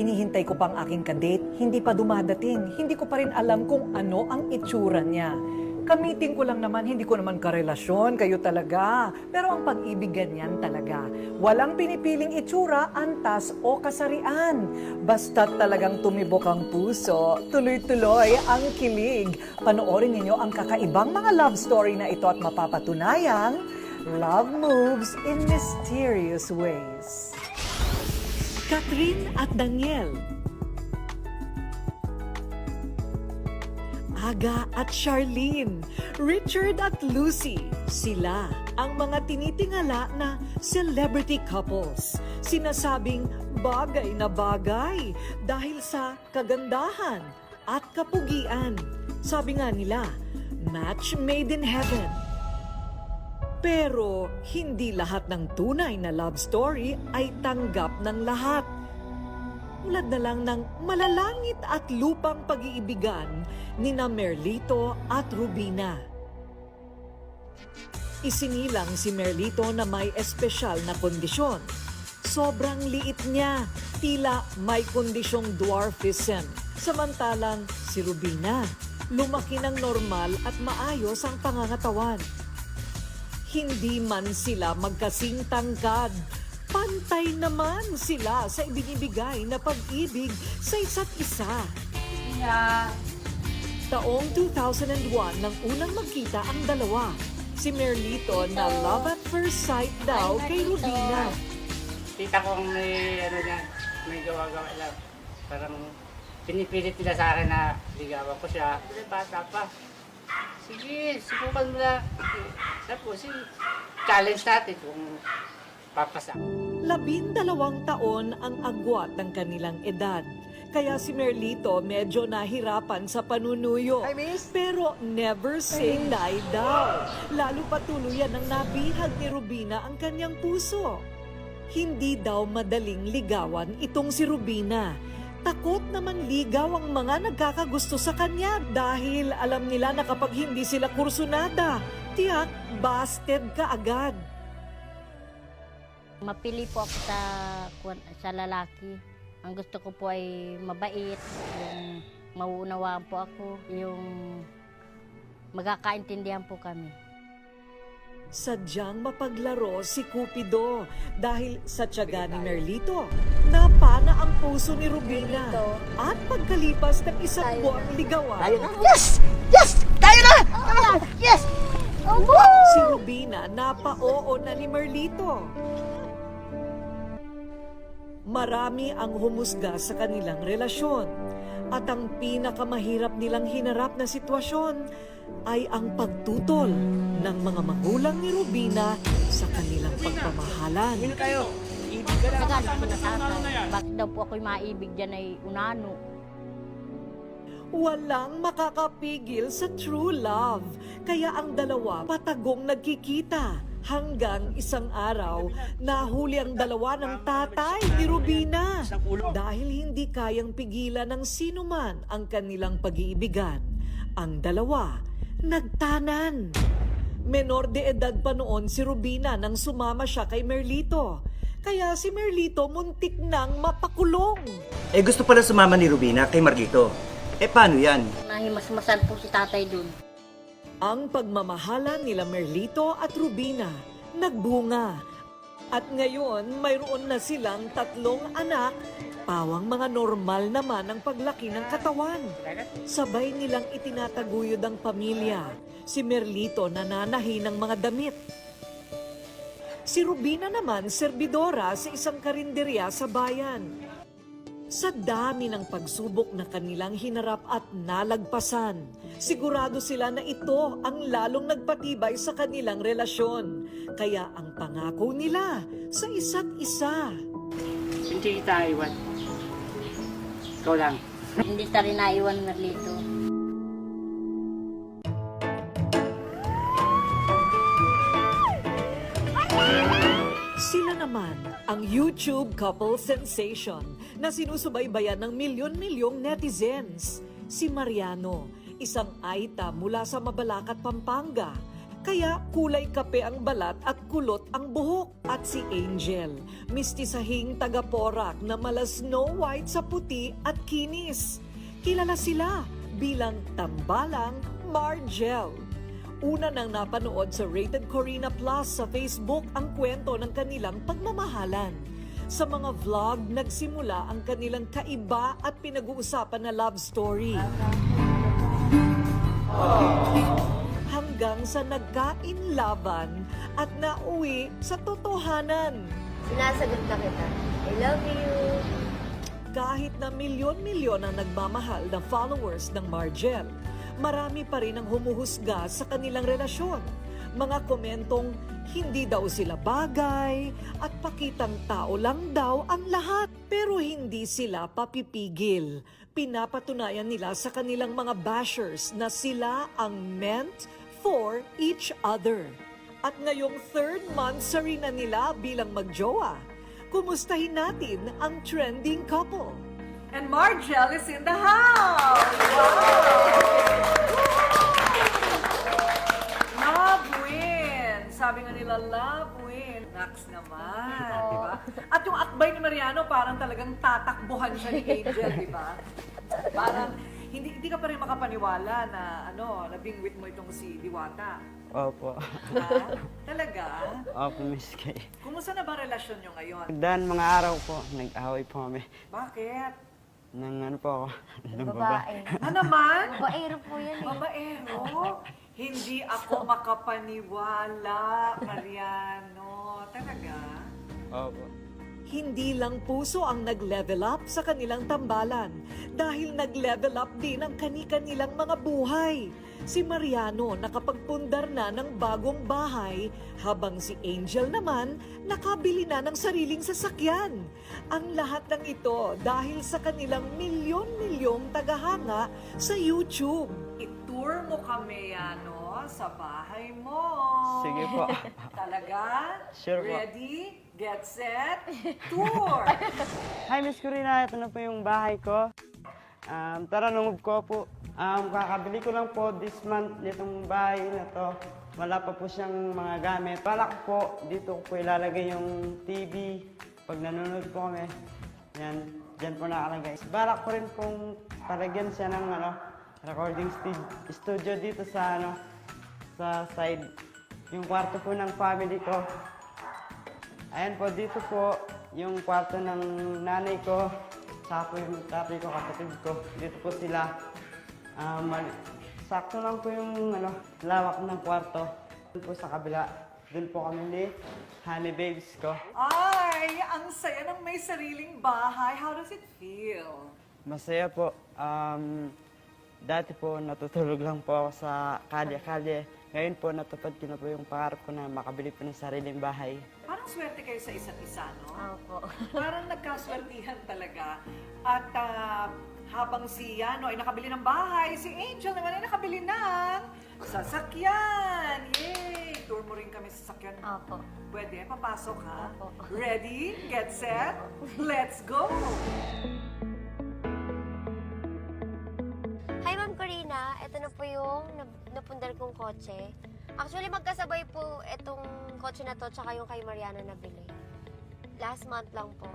Hinihintay ko pang aking kadate, hindi pa dumadating. Hindi ko pa rin alam kung ano ang itsura niya. Kamiting ko lang naman, hindi ko naman karelasyon, kayo talaga. Pero ang pag-ibig ganyan talaga. Walang pinipiling itsura, antas o kasarian. Basta talagang tumibok ang puso, tuloy-tuloy ang kilig. Panoorin ninyo ang kakaibang mga love story na ito at mapapatunayang love moves in mysterious ways. Catherine at Daniel Aga at Charlene, Richard at Lucy. Sila ang mga tinitingala na celebrity couples. Sinasabing bagay na bagay dahil sa kagandahan at kapugian. Sabi nga nila, match made in heaven. Pero hindi lahat ng tunay na love story ay tanggap ng lahat. Tulad na lang ng malalangit at lupang pag-iibigan ni na Merlito at Rubina. Isinilang si Merlito na may espesyal na kondisyon. Sobrang liit niya, tila may kondisyong dwarfism. Samantalang si Rubina, lumaki ng normal at maayos ang pangangatawan. Hindi man sila magkasing tangkad. Pantay naman sila sa ibinibigay na pag-ibig sa isa't isa. Taong 2001 nang unang magkita ang dalawa. Si Merlito na love at first sight daw kay Rubina. Tita kong may ano niya, may gawa-gawa lang. Parang pinipilit nila sa akin na ligawan ko siya. Kasi bata pa. Sige, subukan mo na. Tapos, eh, challenge natin kung papasa. Labindalawang taon ang agwat ng kanilang edad. Kaya si Merlito medyo nahirapan sa panunuyo. Pero never say die daw. Lalo patuluyan ang nabihag ni Rubina ang kanyang puso. Hindi daw madaling ligawan itong si Rubina. Takot naman ligaw ang mga nagkakagusto sa kanya dahil alam nila na kapag hindi sila kursunada, tiyak busted ka agad. Mapili po ako sa, sa lalaki. Ang gusto ko po ay mabait, yung mauunawaan po ako, yung magkakaintindihan po kami. Sadyang mapaglaro si Cupido dahil sa tiyaga ni Merlito, napana ang puso ni Rubina. At pagkalipas ng isang buwang ligawan, Yes! Yes! Tayo na! Yes! si Rubina napa-oo na ni Merlito. Marami ang humusga sa kanilang relasyon. At ang pinakamahirap nilang hinarap na sitwasyon ay ang pagtutol ng mga magulang ni Rubina sa kanilang pagmamahalan. Sino tayo? Ibig ka lang. Po na tatay. Bakit daw po ako'y maibig dyan ay unano? Walang makakapigil sa true love. Kaya ang dalawa patagong nagkikita. Hanggang isang araw, nahuli ang dalawa ng tatay ni Rubina. Dahil hindi kayang pigilan ng sinuman ang kanilang pag-iibigan. Ang dalawa, nagtanan. Menor de edad pa noon si Rubina nang sumama siya kay Merlito. Kaya si Merlito muntik nang mapakulong. Eh gusto pala sumama ni Rubina kay Margito. Eh paano yan? Nahimasmasan po si tatay dun. Ang pagmamahala nila Merlito at Rubina nagbunga. At ngayon, mayroon na silang tatlong anak, pawang mga normal naman ang paglaki ng katawan. Sabay nilang itinataguyod ang pamilya. Si Merlito nananahi ng mga damit. Si Rubina naman, serbidora sa isang karinderya sa bayan. Sa dami ng pagsubok na kanilang hinarap at nalagpasan, sigurado sila na ito ang lalong nagpatibay sa kanilang relasyon. Kaya ang pangako nila sa isa't isa. Hindi kita iwan. Ikaw lang. Hindi sa rin naiwan Merlito. Sila naman ang YouTube couple sensation na sinusubaybayan ng milyon-milyong netizens. Si Mariano, isang Aita mula sa Mabalacat, Pampanga. Kaya kulay kape ang balat at kulot ang buhok. At si Angel, mistisahing taga-porak na mala Snow White sa puti at kinis. Kilala sila bilang tambalang Margel. Una nang napanood sa Rated Corina Plus sa Facebook ang kwento ng kanilang pagmamahalan. Sa mga vlog, nagsimula ang kanilang kaiba at pinag-uusapan na love story. Hanggang sa nagkainlaban at nauwi sa totohanan. Sinasagot na kita. I love you. Kahit na milyon-milyon ang nagmamahal na followers ng Margel, marami pa rin ang humuhusga sa kanilang relasyon. Mga komentong hindi daw sila bagay at pakitang tao lang daw ang lahat. Pero hindi sila papipigil. Pinapatunayan nila sa kanilang mga bashers na sila ang meant for each other. At ngayong third month sa rin na nila bilang magjowa, kumustahin natin ang trending couple. And Margel is in the house! Love Sabi nga nila, love wins. Nax naman, di ba? At yung akbay ni Mariano, parang talagang tatakbuhan siya ni Angel, di ba? Parang, hindi, hindi ka pa rin makapaniwala na, ano, nabingwit mo itong si Diwata. Opo. Ha? Talaga? Opo, Miss Kay. Kumusta na ba relasyon nyo ngayon? Dan mga araw po, nag-away po kami. Bakit? Nang ano po ako, ng baba. Babae. Ano naman? Babaero po yan eh. Babaero? Hindi ako makapaniwala, Mariano. Talaga? Opo. Hindi lang puso ang nag-level up sa kanilang tambalan dahil nag-level up din ang kani-kanilang mga buhay. Si Mariano nakapagpundar na ng bagong bahay habang si Angel naman nakabili na ng sariling sasakyan. Ang lahat ng ito dahil sa kanilang milyon-milyong tagahanga sa YouTube. I-tour mo kami, ano, sa bahay mo. Sige po. Talaga? Sure po. Ready? Get set? Tour! Hi, Miss Corina. Ito na po yung bahay ko. Um, tara, lungog ko po. Um, kakabili ko lang po this month nitong bahay na to. Wala pa po siyang mga gamit. Balak po, dito ko po ilalagay yung TV. Pag nanonood po kami, yan, dyan po nakalagay. Balak ko rin pong palagyan siya ng ano, recording stu- studio dito sa ano, sa side. Yung kwarto po ng family ko. Ayan po, dito po yung kwarto ng nanay ko, saka po yung tatay ko, kapatid ko. Dito po sila. Ah, mal- sakto lang po yung ano, lawak ng kwarto. Doon po sa kabila. Doon po kami ni Honey Babes ko. Ay, ang saya ng may sariling bahay. How does it feel? Masaya po. Um, dati po natutulog lang po ako sa kalye-kalye. Ngayon po natupad ko na po yung pangarap ko na makabili po ng sariling bahay. Parang swerte kayo sa isa't isa, no? Opo. Parang nagkaswertihan talaga. At ah, habang si ano ay nakabili ng bahay, si Angel naman ay nakabili ng sasakyan. Yay! Tour mo rin kami sa sasakyan. Opo. Pwede, papasok ha? Opo. Ready? Get set? Let's go! Hi, Ma'am Corina. Ito na po yung nap- napundar kong kotse. Actually, magkasabay po itong kotse na to tsaka yung kay Mariana na bili. Last month lang po.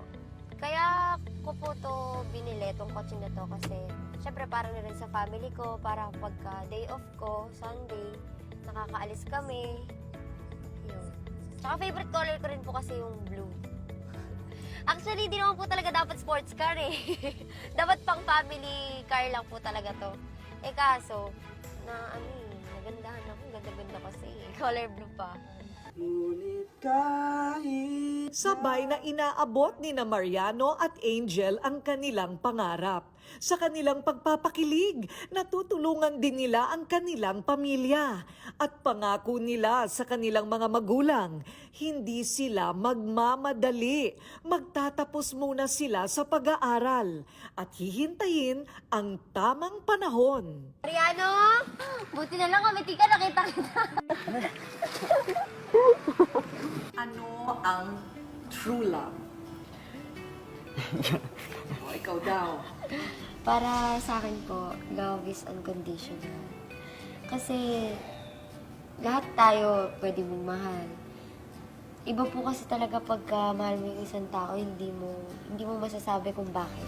Kaya ko po to binili, itong kotse na to kasi syempre para na rin sa family ko, para pagka day off ko, Sunday, nakakaalis kami. Yun. Tsaka favorite color ko rin po kasi yung blue. Actually, di naman po talaga dapat sports car eh. dapat pang family car lang po talaga to. Eh kaso, na ano eh, nagandahan ako. Ganda-ganda kasi eh. Color blue pa. Ngunit kahit Sabay na inaabot ni na Mariano at Angel ang kanilang pangarap. Sa kanilang pagpapakilig, natutulungan din nila ang kanilang pamilya. At pangako nila sa kanilang mga magulang, hindi sila magmamadali. Magtatapos muna sila sa pag-aaral at hihintayin ang tamang panahon. Mariano! Buti na lang kami, tika nakita kita. Ano ang true love? o, ikaw daw. Para sa akin po, love is unconditional. Kasi, lahat tayo pwede mong mahal. Iba po kasi talaga pagka mahal mo yung isang tao, hindi mo, hindi mo masasabi kung bakit.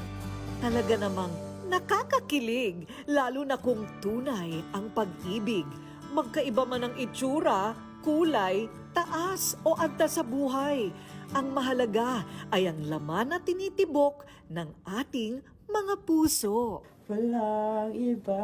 Talaga namang nakakakilig, lalo na kung tunay ang pag-ibig. Magkaiba man ang itsura, kulay, taas o agta sa buhay. Ang mahalaga ay ang laman na tinitibok ng ating mga puso. Walang iba.